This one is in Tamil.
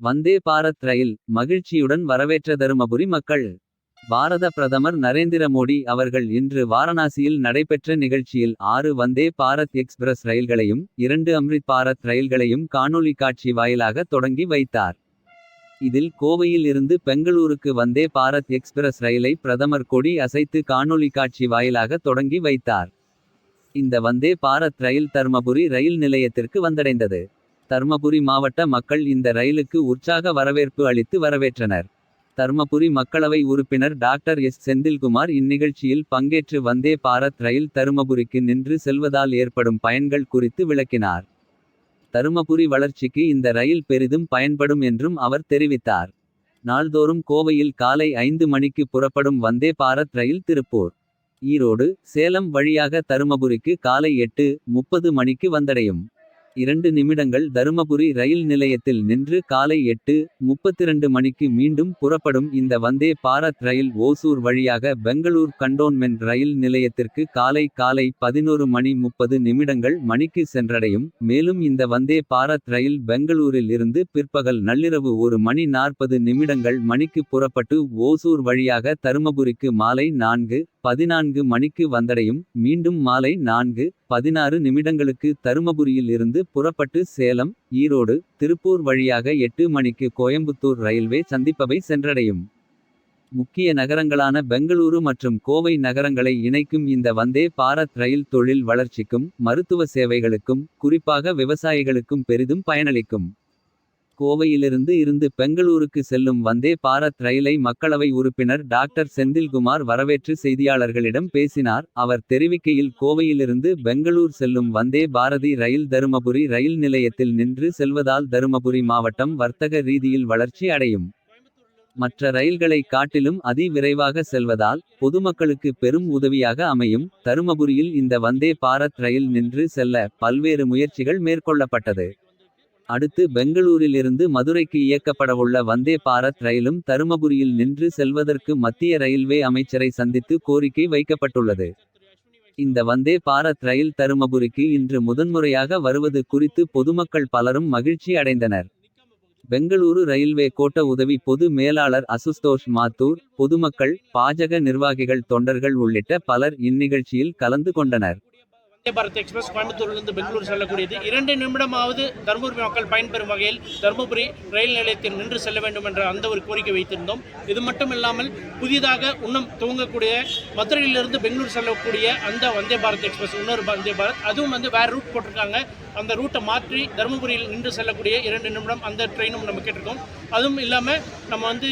வந்தே பாரத் ரயில் மகிழ்ச்சியுடன் வரவேற்ற தருமபுரி மக்கள். பாரத பிரதமர் நரேந்திர மோடி அவர்கள் இன்று வாரணாசியில் நடைபெற்ற நிகழ்ச்சியில் ஆறு வந்தே பாரத் எக்ஸ்பிரஸ் ரயில்களையும். இரண்டு அம்ரித் பாரத் ரயில்களையும் காணொலி காட்சி வாயிலாக தொடங்கி வைத்தார். இதில் கோவையில் இருந்து பெங்களூருக்கு வந்தே பாரத் எக்ஸ்பிரஸ் ரயிலை பிரதமர் கொடி அசைத்து காணொலி காட்சி வாயிலாக தொடங்கி வைத்தார். இந்த வந்தே பாரத் ரயில் தர்மபுரி ரயில் நிலையத்திற்கு வந்தடைந்தது. தர்மபுரி மாவட்ட மக்கள் இந்த ரயிலுக்கு உற்சாக வரவேற்பு அளித்து வரவேற்றனர். தர்மபுரி மக்களவை உறுப்பினர் டாக்டர் எஸ் செந்தில்குமார் இந்நிகழ்ச்சியில் பங்கேற்று வந்தே பாரத் ரயில் தருமபுரிக்கு நின்று செல்வதால் ஏற்படும் பயன்கள் குறித்து விளக்கினார். தருமபுரி வளர்ச்சிக்கு இந்த ரயில் பெரிதும் பயன்படும் என்றும் அவர் தெரிவித்தார். நாள்தோறும் கோவையில் காலை ஐந்து மணிக்கு புறப்படும் வந்தே பாரத் ரயில் திருப்பூர். ஈரோடு சேலம் வழியாக தருமபுரிக்கு காலை எட்டு. முப்பது மணிக்கு வந்தடையும். இரண்டு நிமிடங்கள் தருமபுரி ரயில் நிலையத்தில் நின்று காலை எட்டு. முப்பத்திரண்டு மணிக்கு மீண்டும் புறப்படும் இந்த வந்தே பாரத் ரயில் ஓசூர் வழியாக பெங்களூர் கண்டோன்மென்ட் ரயில் நிலையத்திற்கு காலை காலை பதினோரு மணி முப்பது நிமிடங்கள் மணிக்கு சென்றடையும். மேலும் இந்த வந்தே பாரத் ரயில் பெங்களூரில் இருந்து பிற்பகல் நள்ளிரவு ஒரு மணி நாற்பது நிமிடங்கள் மணிக்கு புறப்பட்டு ஓசூர் வழியாக தருமபுரிக்கு மாலை நான்கு. பதினான்கு மணிக்கு வந்தடையும் மீண்டும் மாலை நான்கு. பதினாறு நிமிடங்களுக்கு தருமபுரியில் இருந்து புறப்பட்டு சேலம். ஈரோடு திருப்பூர் வழியாக எட்டு மணிக்கு கோயம்புத்தூர் ரயில்வே சந்திப்பவை சென்றடையும். முக்கிய நகரங்களான பெங்களூரு மற்றும் கோவை நகரங்களை இணைக்கும் இந்த வந்தே பாரத் ரயில் தொழில் வளர்ச்சிக்கும். மருத்துவ சேவைகளுக்கும் குறிப்பாக விவசாயிகளுக்கும் பெரிதும் பயனளிக்கும். கோவையிலிருந்து இருந்து பெங்களூருக்கு செல்லும் வந்தே பாரத் ரயிலை மக்களவை உறுப்பினர் டாக்டர் செந்தில்குமார் வரவேற்று செய்தியாளர்களிடம் பேசினார். அவர் தெரிவிக்கையில் கோவையிலிருந்து பெங்களூர் செல்லும் வந்தே பாரதி ரயில் தருமபுரி ரயில் நிலையத்தில் நின்று செல்வதால் தருமபுரி மாவட்டம் வர்த்தக ரீதியில் வளர்ச்சி அடையும். மற்ற ரயில்களை காட்டிலும் அதி விரைவாக செல்வதால். பொதுமக்களுக்கு பெரும் உதவியாக அமையும். தருமபுரியில் இந்த வந்தே பாரத் ரயில் நின்று செல்ல பல்வேறு முயற்சிகள் மேற்கொள்ளப்பட்டது. அடுத்து பெங்களூரிலிருந்து மதுரைக்கு இயக்கப்படவுள்ள வந்தே பாரத் ரயிலும் தருமபுரியில் நின்று செல்வதற்கு மத்திய ரயில்வே அமைச்சரை சந்தித்து கோரிக்கை வைக்கப்பட்டுள்ளது. இந்த வந்தே பாரத் ரயில் தருமபுரிக்கு இன்று முதன்முறையாக வருவது குறித்து பொதுமக்கள் பலரும் மகிழ்ச்சி அடைந்தனர். பெங்களூரு ரயில்வே கோட்ட உதவி பொது மேலாளர் அசுஸ்தோஷ் மாத்தூர். பொதுமக்கள் பாஜக நிர்வாகிகள் தொண்டர்கள் உள்ளிட்ட பலர் இந்நிகழ்ச்சியில் கலந்து கொண்டனர். வந்தே பாரத் எக்ஸ்பிரஸ் கோயம்புத்தூரிலிருந்து பெங்களூர் செல்லக்கூடியது. இரண்டு நிமிடமாவது தருமபுரி மக்கள் பயன்பெறும் வகையில் தருமபுரி ரயில் நிலையத்தில் நின்று செல்ல வேண்டும் என்ற அந்த ஒரு கோரிக்கை வைத்திருந்தோம். இது மட்டும் இல்லாமல் புதிதாக இன்னும் துவங்கக்கூடிய மதுரையிலிருந்து பெங்களூர் செல்லக்கூடிய அந்த வந்தே பாரத் எக்ஸ்பிரஸ் இன்னொரு வந்தே பாரத். அதுவும் வந்து வேறு ரூட் போட்டிருக்காங்க. அந்த ரூட்டை மாற்றி தருமபுரியில் நின்று செல்லக்கூடிய இரண்டு நிமிடம் அந்த ட்ரெயினும் நம்ம கேட்டிருக்கோம். அதுவும் இல்லாமல் நம்ம வந்து